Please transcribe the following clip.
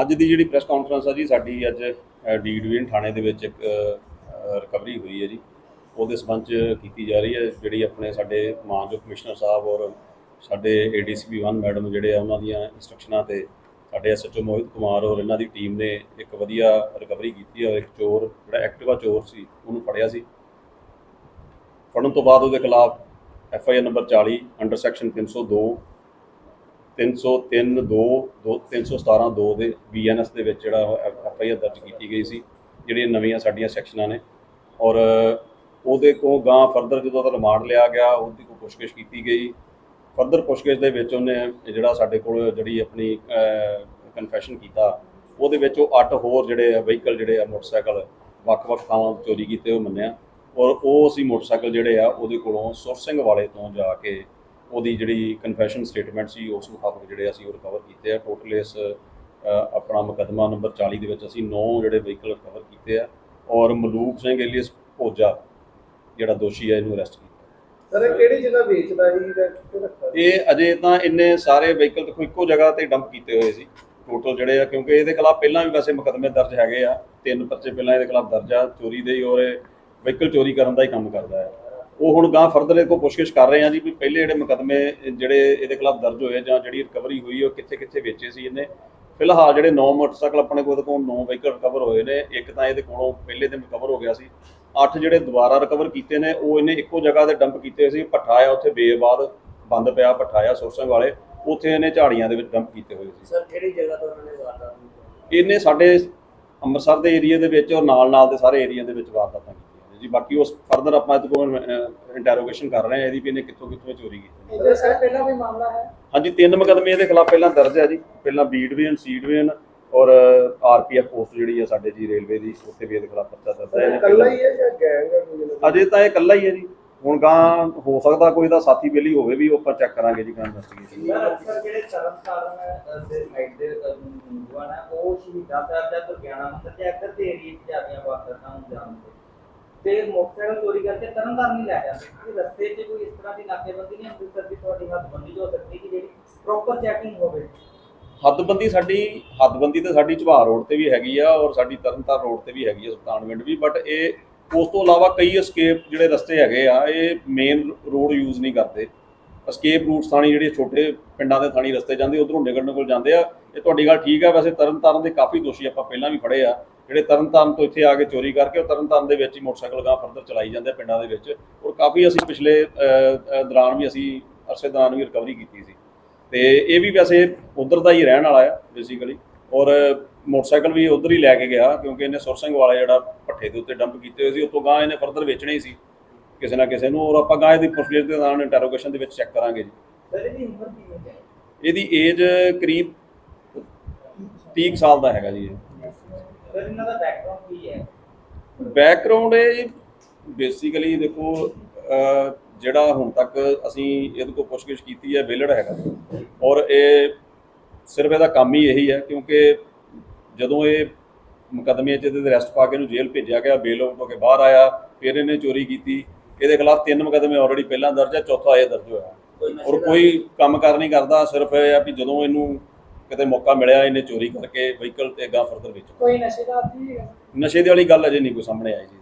ਅੱਜ ਦੀ ਜਿਹੜੀ press conference ਆ ਜੀ, ਸਾਡੀ ਅੱਜ ਡੀ ਡਿਵੀਜ਼ਨ ਥਾਣੇ ਦੇ ਵਿੱਚ ਇੱਕ ਰਿਕਵਰੀ ਹੋਈ ਹੈ ਜੀ। ਉਹਦੇ ਸਬੰਧ ਚ ਕੀਤੀ ਜਾ ਰਹੀ ਹੈ, ਜਿਹੜੀ ਆਪਣੇ ਸਾਡੇ ਮਾਨਯੋਗ ਕਮਿਸ਼ਨਰ ਸਾਹਿਬ ਔਰ ਸਾਡੇ ਏਡੀਸੀਪੀ 1 ਮੈਡਮ ਜਿਹੜੇ ਆ, ਉਹਨਾਂ ਦੀਆਂ ਇਨਸਟਰਕਸ਼ਨਾਂ ਤੇ ਸਾਡੇ ਐਸਐਚਓ ਮੋਹਿਤ ਕੁਮਾਰ ਔਰ ਇਹਨਾਂ ਦੀ ਟੀਮ ਨੇ ਇੱਕ ਵਧੀਆ ਰਿਕਵਰੀ ਕੀਤੀ ਔਰ ਇੱਕ ਚੋਰ, ਜਿਹੜਾ ਐਕਟਿਵਾ ਚੋਰ ਸੀ, ਉਹਨੂੰ ਫੜਿਆ ਸੀ। ਫੜਨ ਤੋਂ ਬਾਅਦ ਉਹਦੇ ਖਿਲਾਫ F I R number 40 under section 302 303 2 317 2 ਦੇ ਬੀਐਨਐਸ ਦੇ ਵਿੱਚ ਜਿਹੜਾ ਐਫ ਆਈ ਆਰ ਦਰਜ ਕੀਤੀ ਗਈ ਸੀ, ਜਿਹੜੀਆਂ ਨਵੀਆਂ ਸਾਡੀਆਂ ਸੈਕਸ਼ਨਾਂ ਨੇ। ਔਰ ਉਹਦੇ ਕੋਲ ਗਾਂ ਫਰਦਰ ਜਦੋਂ ਉਹਦਾ ਰਿਮਾਂਡ ਲਿਆ ਗਿਆ, ਉਹਦੀ ਕੋਈ ਪੁੱਛਗਿੱਛ ਕੀਤੀ ਗਈ। ਫਰਦਰ ਪੁੱਛਗਿੱਛ ਦੇ ਵਿੱਚ ਉਹਨੇ ਜਿਹੜਾ ਸਾਡੇ ਕੋਲ ਜਿਹੜੀ ਆਪਣੀ ਕਨਫੈਸ਼ਨ ਕੀਤਾ, ਉਹਦੇ ਵਿੱਚ ਉਹ ਅੱਠ ਹੋਰ ਜਿਹੜੇ ਵਹੀਕਲ ਜਿਹੜੇ ਆ ਮੋਟਰਸਾਈਕਲ ਵੱਖ-ਵੱਖ ਥਾਵਾਂ ਤੋਂ ਚੋਰੀ ਕੀਤੇ ਉਹ ਮੰਨਿਆ। ਔਰ ਉਹ ਅਸੀਂ ਮੋਟਰਸਾਈਕਲ ਜਿਹੜੇ ਆ ਉਹਦੇ ਕੋਲੋਂ ਸੁਰਸਿੰਘ ਵਾਲੇ ਤੋਂ ਜਾ ਕੇ ਉਹਦੀ ਜਿਹੜੀ ਕਨਫੈਸ਼ਨ ਸਟੇਟਮੈਂਟ ਸੀ, ਉਸ ਮੁਤਾਬਕ ਜਿਹੜੇ ਅਸੀਂ ਉਹ ਰਿਕਵਰ ਕੀਤੇ ਆ। ਟੋਟਲ ਇਸ ਆਪਣਾ ਮੁਕੱਦਮਾ ਨੰਬਰ 40 ਦੇ ਵਿੱਚ ਅਸੀਂ 9 ਜਿਹੜੇ ਵਹੀਕਲ ਰਿਕਵਰ ਕੀਤੇ ਆ। ਔਰ ਮਲੂਕ ਸਿੰਘ ਏਲੀਅਸ ਭੋਜਾ ਜਿਹੜਾ ਦੋਸ਼ੀ ਹੈ ਇਹਨੂੰ ਅਰੈਸਟ ਕੀਤਾ। ਸਰ, ਇਹ ਕਿਹੜੀ ਜਗ੍ਹਾ ਵੇਚਦਾ ਸੀ ਜਾਂ ਕਿੱਥੇ ਰੱਖਦਾ ਸੀ? ਇਹ ਅਜੇ ਤਾਂ ਇੰਨੇ ਸਾਰੇ ਵਹੀਕਲ ਦੇਖੋ, ਇੱਕੋ ਜਗ੍ਹਾ ਤੇ ਡੰਪ ਕੀਤੇ ਹੋਏ ਸੀ। ਟੋਟਲ ਜਿਹੜੇ ਆ, ਕਿਉਂਕਿ ਇਹਦੇ ਖਿਲਾਫ ਪਹਿਲਾਂ ਵੀ ਵੈਸੇ ਮੁਕੱਦਮੇ ਦਰਜ ਹੈਗੇ ਆ। ਤਿੰਨ ਪਰਚੇ ਪਹਿਲਾਂ ਇਹਦੇ ਖਿਲਾਫ ਦਰਜ ਆ, ਚੋਰੀ ਦੇ ਹੀ ਔਰ ਵਹੀਕਲ ਚੋਰੀ ਕਰਨ ਦਾ ਹੀ ਕੰਮ ਕਰਦਾ ਹੈ। ਉਹ ਹੁਣ ਗਾਂ ਫਰਦਰ ਇਹ ਕੋ ਪੁੱਛਗਿੱਛ ਕਰ ਰਹੇ ਆ ਜੀ ਵੀ ਪਹਿਲੇ ਜਿਹੜੇ ਮੁਕੱਦਮੇ, ਜਿਹੜੇ ਇਹਦੇ ਖਿਲਾਫ ਦਰਜ ਹੋਏ ਜਾਂ ਜਿਹੜੀ ਰਿਕਵਰੀ ਹੋਈ ਉਹ ਕਿੱਥੇ ਕਿੱਥੇ ਵੇਚੇ ਸੀ ਇਹਨੇ। ਫਿਲਹਾਲ ਜਿਹੜੇ 9 ਮੋਟਰਸਾਈਕਲ ਆਪਣੇ ਕੋਲ ਕੋਲ 9 ਵਹੀਕਲ ਰਿਕਵਰ ਹੋਏ ਨੇ। ਇੱਕ ਤਾਂ ਇਹਦੇ ਕੋਲੋਂ ਪਹਿਲੇ ਦਿਨ ਰਿਕਵਰ ਹੋ ਗਿਆ ਸੀ। ਅੱਠ ਜਿਹੜੇ ਦੁਬਾਰਾ ਰਿਕਵਰ ਕੀਤੇ ਨੇ ਉਹ ਇਹਨੇ ਇੱਕੋ ਜਗ੍ਹਾ ਤੇ ਡੰਪ ਕੀਤੇ ਸੀ ਭੱਠਾ ਆ ਉੱਥੇ ਬੇਬਾਦ ਬੰਦ ਪਿਆ ਭੱਠਾ ਆ ਸੁਰਸੰਗ ਵਾਲੇ ਉੱਥੇ ਇਹਨੇ ਝਾੜੀਆਂ ਦੇ ਵਿੱਚ ਡੰਪ ਕੀਤੇ ਹੋਏ ਸੀ। ਸਰ ਕਿਹੜੀ ਜਗ੍ਹਾ ਤੋਂ ਉਹਨਾਂ ਨੇ ਵਾਰਦਾਤ ਕੀਤੀ? ਇਹਨੇ ਸਾਡੇ ਅੰਮ੍ਰਿਤਸਰ ਦੇ ਏਰੀਆ ਦੇ ਵਿੱਚ ਔਰ ਨਾਲ ਨਾਲ ਦੇ ਸਾਰੇ ਏਰੀਆ ਦੇ ਵਿੱਚ ਵਾਰਦਾਤਾਂ ਕੀਤੀਆਂ ਨੇ ਜੀ। ਬਾਕੀ ਉਸ ਫਰਦਰ ਆਪਾਂ ਇਹਦੇ ਕੋਲ ਇੰਟਰੋਗੇਸ਼ਨ ਕਰ ਰਹੇ ਹਾਂ ਇਹਦੀ ਵੀ ਇਹਨੇ ਕਿੱਥੋਂ ਕਿੱਥੋਂ ਚੋਰੀ ਕੀਤੀ ਇਹਦੇ ਸਰ ਪਹਿਲਾਂ ਵੀ ਮਾਮਲਾ ਹੈ? ਹਾਂਜੀ ਤਿੰਨ ਮੁਕੱਦਮੇ ਇਹਦੇ ਖਿਲਾਫ ਪਹਿਲਾਂ ਦਰਜ ਹੈ ਜੀ। ਪਹਿਲਾਂ ਬੀ ਡਿਵੀਜ਼ਨ ਸੀ ਡਿਵੀਜ਼ਨ ਔਰ ਆਰਪੀਐਫ ਪੋਸਟ ਜਿਹੜੀ ਹੈ ਸਾਡੇ ਜੀ ਰੇਲਵੇ ਦੀ ਉੱਥੇ ਵੀ ਇਹਦੇ ਖਿਲਾਫ ਪਰਚਾ ਦਰਜ ਹੈ ਇਕੱਲਾ ਹੀ ਹੈ ਜਾਂ ਗੈਂਗ ਹੈ ਅਜੇ ਤਾਂ ਇਹ ਇਕੱਲਾ ਹੀ ਹੈ ਜੀ। ਹੁਣ ਗਾਂ ਹੋ ਸਕਦਾ ਕੋਈ ਦਾ ਸਾਥੀ ਬੇਲੀ ਹੋਵੇ ਵੀ ਉਹ ਆਪਾਂ ਚੈੱਕ ਕਰਾਂਗੇ ਜੀ ਗਾਂ ਇਨਵੈਸਟੀਗੇਸ਼ਨ ਜਿਹੜੇ ਧਰਮ ਕਾਰਨ ਦੇ ਸਾਈਡ ਦੇ ਨੇ ਉਹ ਸ਼ਹੀਦਾਂ ਸਾਹਿਬ ਦਾ ਦੁਰਗਿਆਨਾ ਮੰਦਿਰ ਤੇ ਅਕਸਰ ਦੇ ਏਰੀਏ 'ਚ ਜਾਂਦੀਆਂ ਵਾਰਦਾਤਾਂ ਨੂੰ ਜਾਣਦੇ ਤੇ ਮੋਟਰਸਾਈਕਲ ਚੋਰੀ ਕਰਕੇ ਤਰਨ ਤਾਰਨ ਨਹੀਂ ਲੈ ਜਾਂਦੇ। ਰਸਤੇ 'ਚ ਕੋਈ ਇਸ ਤਰ੍ਹਾਂ ਦੀ ਨਾਕੇਬੰਦੀ ਨਹੀਂ ਅੰਮ੍ਰਿਤਸਰ ਦੀ ਤੁਹਾਡੀ ਹੱਦਬੰਦੀ ਜੋ ਹੋ ਸਕਦੀ ਕਿ ਜਿਹੜੀ ਪ੍ਰੋਪਰ ਚੈਕਿੰਗ ਹੋਵੇ? ਹੱਦਬੰਦੀ ਸਾਡੀ, ਹੱਦਬੰਦੀ ਤੇ ਸਾਡੀ ਝਬਾਰ ਰੋਡ ਤੇ ਵੀ ਹੈਗੀ ਆ ਔਰ ਸਾਡੀ ਤਰਨਤਾਰਨ ਰੋਡ ਤੇ ਵੀ ਹੈਗੀ ਆ ਸੁਲਤਾਨਵਿੰਡ ਵੀ ਬਟ ਇਹ ਉਸ ਤੋਂ ਇਲਾਵਾ ਕਈ escape ਜਿਹੜੇ ਰਸਤੇ ਹੈਗੇ ਆ, ਇਹ ਮੇਨ ਰੋਡ ਯੂਜ਼ ਨਹੀਂ ਕਰਦੇ। escape ਰੂਟਸ ਥਾਣੀ ਜਿਹੜੇ ਛੋਟੇ ਪਿੰਡਾਂ ਦੇ ਥਾਣੀ ਰਸਤੇ ਜਾਂਦੇ, ਉਧਰੋਂ ਨਿਕਲਣ ਕੋਲ ਜਾਂਦੇ ਆ। ਇਹ ਤੁਹਾਡੀ ਗੱਲ ਠੀਕ ਆ, ਵੈਸੇ ਤਰਨਤਾਰਨ ਦੇ ਕਾਫੀ ਦੋਸ਼ੀ ਆਪਾਂ ਪਹਿਲਾਂ ਵੀ ਫੜੇ ਆ। ਜਿਹੜੇ ਤਰਨਤਾਰਨ ਤੋਂ ਇੱਥੇ ਆ ਕੇ ਚੋਰੀ ਕਰਕੇ ਉਹ ਤਰਨਤਾਰਨ ਦੇ ਵਿੱਚ ਹੀ ਮੋਟਰਸਾਈਕਲ ਗਾਂ ਫਰਦਰ ਚਲਾਈ ਜਾਂਦੇ ਆ ਪਿੰਡਾਂ ਦੇ ਵਿੱਚ। ਔਰ ਕਾਫੀ ਅਸੀਂ ਪਿਛਲੇ ਦੌਰਾਨ ਵੀ ਅਸੀਂ ਅਰਸੇ ਦੌਰਾਨ ਵੀ ਰਿਕਵਰੀ ਕੀਤੀ ਸੀ। ਤੇ ਇਹ ਵੀ ਵੈਸੇ ਉਧਰ ਦਾ ਹੀ ਰਹਿਣ ਵਾਲਾ ਆ ਬੇਸਿਕਲੀ ਔਰ ਮੋਟਰਸਾਈਕਲ ਵੀ ਉਧਰ ਹੀ ਲੈ ਕੇ ਗਿਆ ਕਿਉਂਕਿ ਇਹਨੇ ਸੁਰਸਿੰਘ ਵਾਲਾ ਜਿਹੜਾ ਭੱਠੇ ਦੇ ਉੱਤੇ ਡੰਪ ਕੀਤੇ ਹੋਏ ਸੀ ਉਤੋਂ ਗਾਂ ਇਹਨੇ ਫਰਦਰ ਵੇਚਣੇ ਹੀ ਸੀ ਕਿਸੇ ਨਾ ਕਿਸੇ ਨੂੰ। ਔਰ ਆਪਾਂ ਗਾਂ ਇਹਦੀ ਪੁੱਛਗਿੱਛ ਦੇ ਦੌਰਾਨ ਇੰਟਰੋਗੇਸ਼ਨ ਦੇ ਵਿੱਚ ਚੈੱਕ ਕਰਾਂਗੇ ਜੀ। ਇਹਦੀ ਏਜ ਕਰੀਬ 30 ਕੁ ਸਾਲ ਦਾ ਹੈਗਾ ਜੀ ਇਹ। ਇਹਨਾਂ ਦਾ ਬੈਕਗ੍ਰਾਉਂਡ ਕੀ ਹੈ? ਬੈਕਗ੍ਰਾਉਂਡ ਇਹ ਬੇਸਿਕਲੀ ਦੇਖੋ ਜਿਹੜਾ ਹੁਣ ਤੱਕ ਅਸੀਂ ਇਹਦੇ ਕੋਲ ਪੁੱਛਗਿੱਛ ਕੀਤੀ ਹੈ ਵਿਲੜ ਹੈਗਾ ਔਰ ਇਹ ਸਿਰਫ ਇਹਦਾ ਕੰਮ ਹੀ ਇਹੀ ਹੈ ਕਿਉਂਕਿ ਜਦੋਂ ਇਹ ਮੁਕੱਦਮੇ 'ਚ ਇਹਦੇ ਅਰੈਸਟ ਪਾ ਕੇ ਇਹਨੂੰ ਜੇਲ੍ਹ ਭੇਜਿਆ ਗਿਆ ਬੇਲ ਆਊਟ ਹੋ ਕੇ ਬਾਹਰ ਆਇਆ ਫਿਰ ਇਹਨੇ ਚੋਰੀ ਕੀਤੀ ਇਹਦੇ ਖਿਲਾਫ ਤਿੰਨ ਮੁਕੱਦਮੇ ਆਲਰੇਡੀ ਪਹਿਲਾਂ ਦਰਜ ਹੈ ਚੌਥਾ ਇਹ ਦਰਜ ਹੋਇਆ। ਔਰ ਕੋਈ ਕੰਮ ਕਾਰ ਨਹੀਂ ਕਰਦਾ ਸਿਰਫ ਇਹ ਆ ਵੀ ਜਦੋਂ ਇਹਨੂੰ ਕਿਤੇ ਮੌਕਾ ਮਿਲਿਆ ਇਹਨੇ ਚੋਰੀ ਕਰਕੇ ਵਹੀਕਲ ਤੇ ਅੱਗਾ ਫਰਦਰ ਵਿੱਚ। ਕੋਈ ਨਸ਼ੇ ਦਾ ਨਸ਼ੇ ਦੀ ਵਾਲੀ ਗੱਲ ਅਜੇ ਨਹੀਂ ਕੋਈ ਸਾਹਮਣੇ ਆਈ ਜੀ।